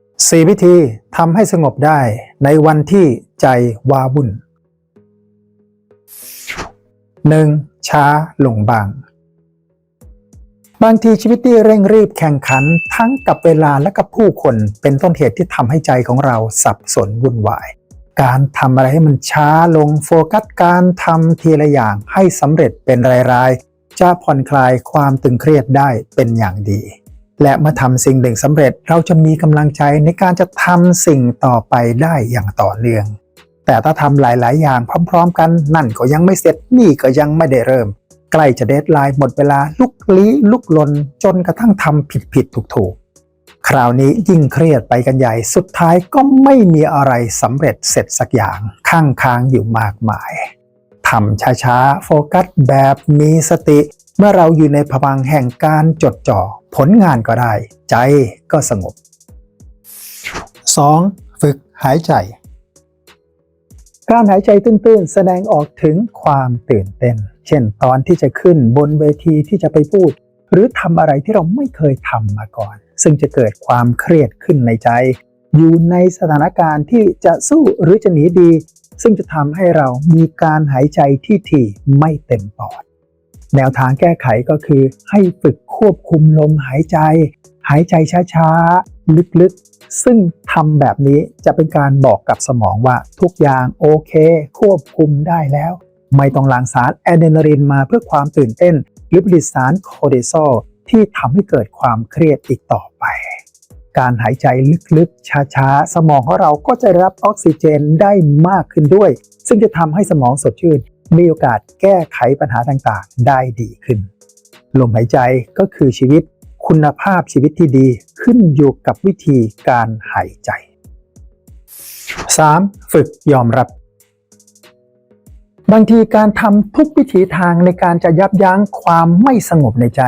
4 วิธีทำให้สงบได้ในวันที่ใจวาวุ่น 1. ช้าลงบาง บางทีชีวิตที่เร่งรีบแข่งขันทั้งกับเวลาและกับผู้คนเป็นต้นเหตุที่ทำให้ใจของเราสับสนวุ่นวาย การทำอะไรให้มันช้าลงโฟกัสการทำทีละอย่างให้สำเร็จเป็นรายๆจะผ่อนคลายความตึงเครียดได้เป็นอย่างดี และเมื่อทำสิ่งหนึ่งสำเร็จเราจะมีกำลังใจในการจะทำสิ่งต่อไปได้อย่างต่อเนื่อง แต่ถ้าทำหลาย ๆ อย่างพร้อม ๆ กันนั่นก็ยังไม่เสร็จนี่ก็ยังไม่ได้เริ่ม ใกล้จะเดทไลน์หมดเวลาลุกลี้ลุกลนจนกระทั่งทำผิดผิดถูกถูกๆ คราวนี้ยิ่งเครียดไปกันใหญ่สุดท้ายก็ไม่มีอะไรสำเร็จเสร็จสักอย่างข้างค้างอยู่มากมายทำช้าๆโฟกัสแบบมีสติ เมื่อเราอยู่ในภวังแห่งการจดจ่อ ผลงานก็ได้ ใจก็สงบ 2. ฝึกหายใจ การหายใจตื้นๆ แสดงออกถึงความตื่นเต้น เช่นตอนที่จะขึ้นบนเวทีที่จะไปพูด หรือทำอะไรที่เราไม่เคยทำมาก่อน ซึ่งจะเกิดความเครียดขึ้นในใจ อยู่ในสถานการณ์ที่จะสู้หรือจะหนีดี ซึ่งจะทำให้เรามีการหายใจที่ถี่ไม่เต็มปอด แนวทางแก้ไขก็คือให้ฝึกควบคุมลมหายใจ หายใจช้าๆ ลึกๆ ซึ่งทำแบบนี้จะเป็นการบอกกับสมองว่าทุกอย่างโอเค ควบคุมได้แล้ว ไม่ต้องหลั่งสารอะดรีนาลินมาเพื่อความตื่นเต้น หรือผลิตสารโคอร์ติซอลที่ทำให้เกิดความเครียดอีกต่อไป การหายใจลึกๆ ช้าๆ สมองของเราก็จะรับออกซิเจนได้มากขึ้นด้วย ซึ่งจะทำให้สมองสดชื่น มีโอกาสแก้ไขปัญหาต่างๆ ได้ดีขึ้น ลมหายใจก็คือชีวิตคุณภาพชีวิตที่ดีขึ้นอยู่กับวิธีการหายใจ 3. ฝึกยอมรับบางทีการทำทุกวิถีทางในการจะยับยั้งความไม่สงบในใจ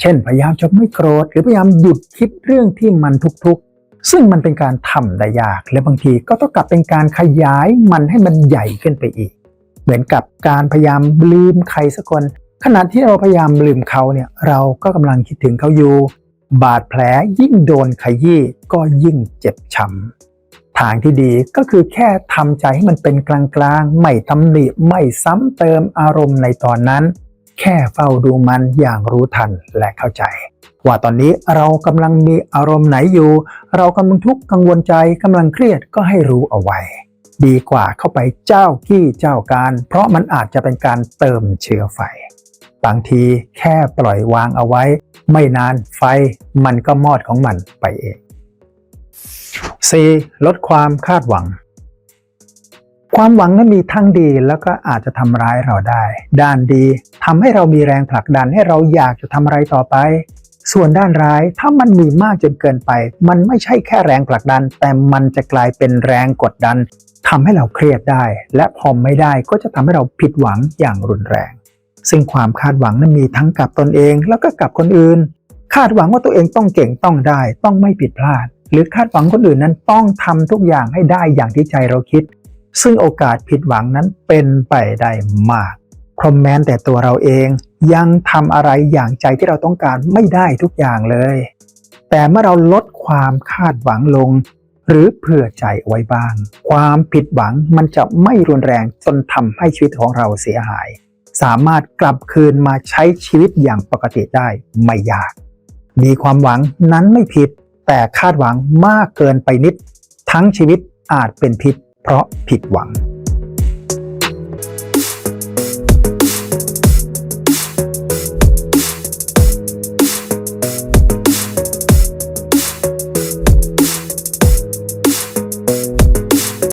เช่น พยายามจะไม่โกรธ หรือพยายามหยุดคิดเรื่องที่มันทุกข์ๆซึ่งมันเป็นการทำได้ยาก และบางทีก็ต้องกลับเป็นการขยายมันให้มันใหญ่ขึ้นไปอีก เหมือนกับการพยายามลืมใครสักคน ขณะที่เราพยายามลืมเขาเนี่ยเราก็กำลังคิดถึงเขาอยู่ บาดแผลยิ่งโดนขยี้ก็ยิ่งเจ็บช้ำทางที่ดีก็คือแค่ทำใจให้มันเป็นกลางๆ ไม่ตำหนิไม่ซ้ำเติมอารมณ์ในตอนนั้น แค่เฝ้าดูมันอย่างรู้ทันและเข้าใจว่าตอนนี้เรากำลังมีอารมณ์ไหนอยู่ เรากำลังทุกข์กังวลใจกำลังเครียดก็ให้รู้เอาไว้ ดีกว่าเข้าไปเจ้ากี้เจ้าการ เพราะมันอาจจะเป็นการเติมเชื้อไฟ บางทีแค่ปล่อยวางเอาไว้ ไม่นานไฟมันก็มอดของมันไปเอง 4. ลดความคาดหวัง ความหวังนั้นมีทั้งดีแล้วก็อาจจะทำร้ายเราได้ ด้านดีทำให้เรามีแรงผลักดันให้เราอยากจะทำอะไรต่อไป ส่วนด้านร้ายถ้ามันมีมากจนเกินไป มันไม่ใช่แค่แรงผลักดัน แต่มันจะกลายเป็นแรงกดดัน ทำให้เราเครียดได้ และพอไม่ได้ก็จะทำให้เราผิดหวังอย่างรุนแรง ซึ่งความคาดหวังนั้นมีทั้งกับตนเองแล้วก็กับคนอื่น คาดหวังว่าตัวเองต้องเก่งต้องได้ ต้องไม่ผิดพลาด หรือคาดหวังคนอื่นนั้นต้องทำทุกอย่างให้ได้อย่างที่ใจเราคิด ซึ่งโอกาสผิดหวังนั้นเป็นไปได้มากเพราะแม้แต่ตัวเราเองยังทำอะไรอย่างใจที่เราต้องการไม่ได้ทุกอย่างเลย แต่เมื่อเราลดความคาดหวังลง หรือเผื่อใจไว้บ้าง ความผิดหวังมันจะไม่รุนแรงจนทำให้ชีวิตของเราเสียหาย สามารถกลับคืนมาใช้ชีวิตอย่างปกติได้ไม่ยาก มีความหวังนั้นไม่ผิด แต่คาดหวังมากเกินไปนิด ทั้งชีวิตอาจเป็นพิษเพราะผิดหวัง